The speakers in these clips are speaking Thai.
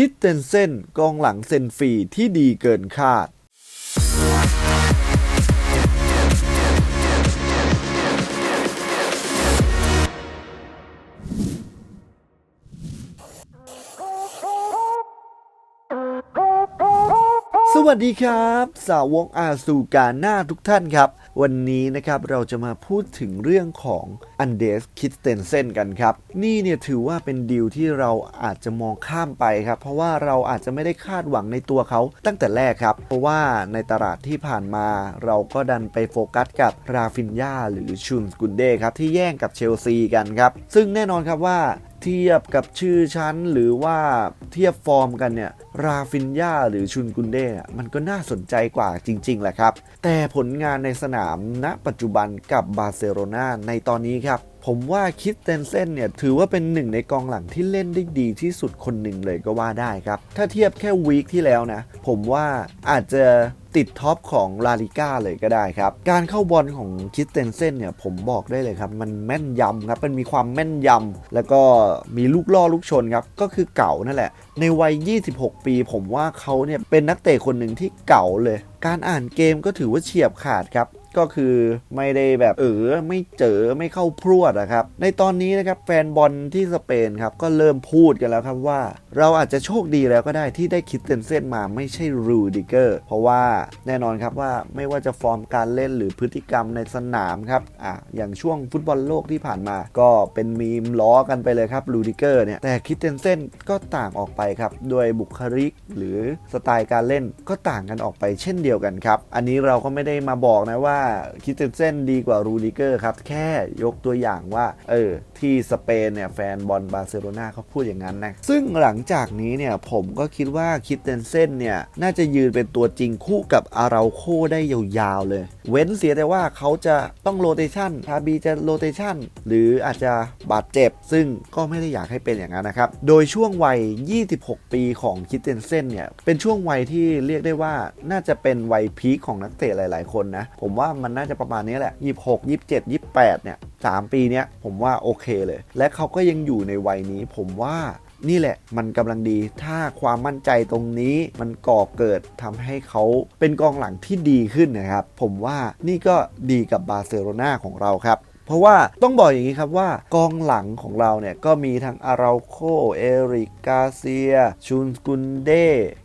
คิดเตนเซนกองหลังเซนฟรีที่ดีเกินคาด สวัสดีครับ สาวกอาซูการหน้าทุกท่านครับ วันนี้นะครับเราจะมาพูดถึงเรื่องของอันเดสคิดเตนเซนกันครับ นี่เนี่ยถือว่าเป็นดีลที่เราอาจจะมองข้ามไปครับ เพราะว่าเราอาจจะไม่ได้คาดหวังในตัวเขาตั้งแต่แรกครับ เพราะว่าในตลาดที่ผ่านมาเราก็ดันไปโฟกัสกับราฟินยาหรือชุนสกุนเดครับที่แย่งกับเชลซีกันครับ ซึ่งแน่นอนครับว่า เทียบกับชื่อชั้นหรือว่าเทียบฟอร์มกันเนี่ยราฟินยาหรือชุนกุนเด้มันก็น่าสนใจกว่าจริงๆแหละครับ แต่ผลงานในสนามณปัจจุบันกับบาร์เซโลนาในตอนนี้ครับ ผมว่าคิดเตนเซนเนี่ย ถือว่าเป็นหนึ่งในกองหลังที่เล่นได้ดีที่สุดคนหนึ่งเลยก็ว่าได้ครับ ถ้าเทียบแค่วีคที่แล้วนะ ผมว่าอาจจะติดท็อปของลาลิก้าเลยก็ได้ครับ การเข้าบอลของคิดเตนเซนเนี่ย ผมบอกได้เลยครับ มันแม่นยำครับ มันมีความแม่นยำ แล้วก็มีลูกล่อลูกชนครับ ก็คือเก่านั่นแหละ ในวัย 26 ปี ผมว่าเขาเนี่ยเป็นนักเตะคนหนึ่งที่เก่าเลย การอ่านเกมก็ถือว่าเฉียบขาดครับ ก็คือไม่ได้แบบเออไม่เจอไม่เข้าพรวดนะครับ ในตอนนี้นะครับแฟนบอลที่สเปนครับก็เริ่มพูดกันแล้วครับว่า เราอาจจะโชคดีแล้วก็ได้ที่ได้คิดเตนเซนมาไม่ใช่รูดิเกอร์เพราะว่าแน่นอนครับว่าไม่ว่าจะฟอร์มการเล่นหรือพฤติกรรมในสนามครับอะอย่างช่วงฟุตบอลโลกที่ผ่านมา ก็เป็นมีมล้อกันไปเลยครับรูดิเกอร์เนี่ยแต่คิดเตนเซนก็ต่างออกไปครับด้วยบุคลิกหรือสไตล์การเล่นก็ต่างกันออกไปเช่นเดียวกันครับอันนี้เราก็ไม่ได้มาบอกนะว่าคิดเตนเซนดีกว่ารูดิเกอร์ครับ แค่ยกตัวอย่างว่า เออ ที่สเปนเนี่ย แฟนบอลบาร์เซโลนาเขาพูดอย่างนั้นนะ ซึ่งหลังจากนี้เนี่ย ผมก็คิดว่าคิดเตนเซนเนี่ย น่าจะยืนเป็นตัวจริงคู่กับอาราโคได้ยาวๆเลย เว้นเสียแต่ว่าเขาจะต้องโรเตชันทาบีจะโรเตชันหรืออาจจะบาดเจ็บ ซึ่งก็ไม่ได้อยากให้เป็นอย่างนั้นนะครับ โดยช่วงวัย 26 ปีของคิดเตนเซนเนี่ยเป็นช่วงวัยที่เรียกได้ว่าน่าจะเป็นวัยพีคของนักเตะหลาย ๆ คนนะ ผมว่ามันน่าจะประมาณนี้แหละ 26 27 28 เนี่ย 3 ปีเนี้ยผมว่าโอเคเลย และเขาก็ยังอยู่ในวัยนี้ ผมว่านี่แหละมันกำลังดีถ้าความมั่นใจตรงนี้มันก่อเกิดทำให้เขาเป็นกองหลังที่ดีขึ้นนะครับ ผมว่านี่ก็ดีกับบาร์เซโลนาของเราครับ เพราะว่าต้องบอกอย่างนี้ครับว่ากองหลังของเราเนี่ยก็มีทั้งอาราโคเอริกกาเซียชุนกุนเด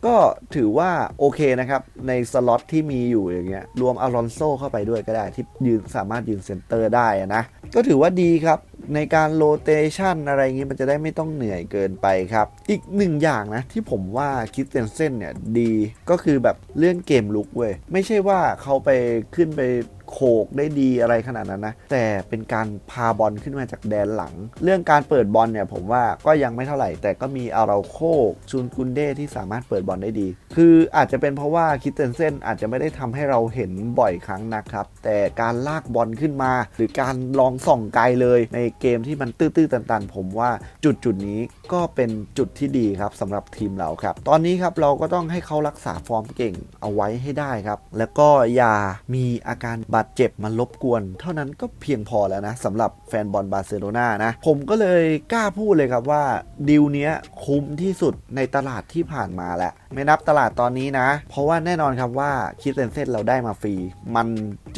ก็ถือว่าโอเคนะครับ ในสล็อตที่มีอยู่อย่างเงี้ยรวมอารอนโซเข้าไปด้วยก็ได้ที่ยืนสามารถยืนเซนเตอร์ได้นะ ก็ถือว่าดีครับในการโรเตชันอะไรอย่างงี้มันจะได้ไม่ต้องเหนื่อยเกินไปครับ อีกหนึ่งอย่างนะ ที่ผมว่าคิดเตนเซนเนี่ยดีก็คือแบบเรื่องเกมลุกเว้ย ไม่ใช่ว่าเขาไปขึ้นไป โขกได้ดีอะไรขนาดนั้นนะ แต่เป็นการพาบอลขึ้นมาจากแดนหลัง เรื่องการเปิดบอลเนี่ยผมว่าก็ยังไม่เท่าไหร่ แต่ก็มีอาราโคชุนกุนเดที่สามารถเปิดบอลได้ดี คืออาจจะเป็นเพราะว่าคิดเตนเซนอาจจะไม่ได้ทำให้เราเห็นบ่อยครั้งนะครับ แต่การลากบอลขึ้นมา หรือการลองส่องไกลเลย ในเกมที่มันตื้อๆตันๆ ผมว่าจุดจุดนี้ก็เป็นจุดที่ดีครับสำหรับทีมเราครับ ตอนนี้ครับเราก็ต้องให้เขารักษาฟอร์มเก่งเอาไว้ให้ได้ครับ แล้วก็อย่ามีอาการบาดเจ็บมารบกวน เท่านั้นก็เพียงพอแล้วนะสำหรับแฟนบอลบาร์เซโลนานะ ผมก็เลยกล้าพูดเลยครับว่าดีลเนี้ยคุ้มที่สุดในตลาดที่ผ่านมาแล้ว ไม่นับตลาดตอนนี้นะ เพราะว่าแน่นอนครับว่าคิดเลนเซนเราได้มาฟรี มัน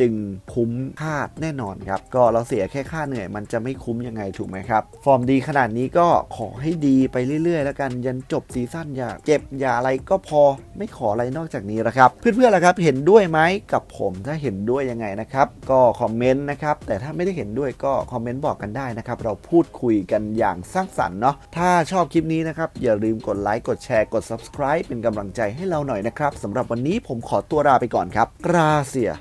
จึงคุ้มค่าแน่นอนครับ ก็เราเสียแค่ค่าเหนื่อยมันจะไม่คุ้มยังไงถูกไหมครับ ฟอร์มดีขนาดนี้ก็ขอให้ดีไปเรื่อยๆ แล้วกันยันจบซีซั่นอย่าเจ็บอย่าอะไรก็พอไม่ขออะไรนอกจากนี้ล้วครับ เพื่อนๆล่ะครับเห็นด้วยไหมกับผมถ้าเห็นด้วยยังไงนะครับ ก็คอมเมนต์นะครับ แต่ถ้าไม่ได้เห็นด้วยก็คอมเมนต์บอกกันได้นะครับ เราพูดคุยกันอย่างสร้างสรรค์เนาะ ถ้าชอบคลิปนี้นะครับ อย่าลืมกดไลค์ กดแชร์ กด subscribe เป็นกำลังใจให้เราหน่อยนะครับสำหรับวันนี้ผมขอตัวลาไปก่อนครับกราเซีย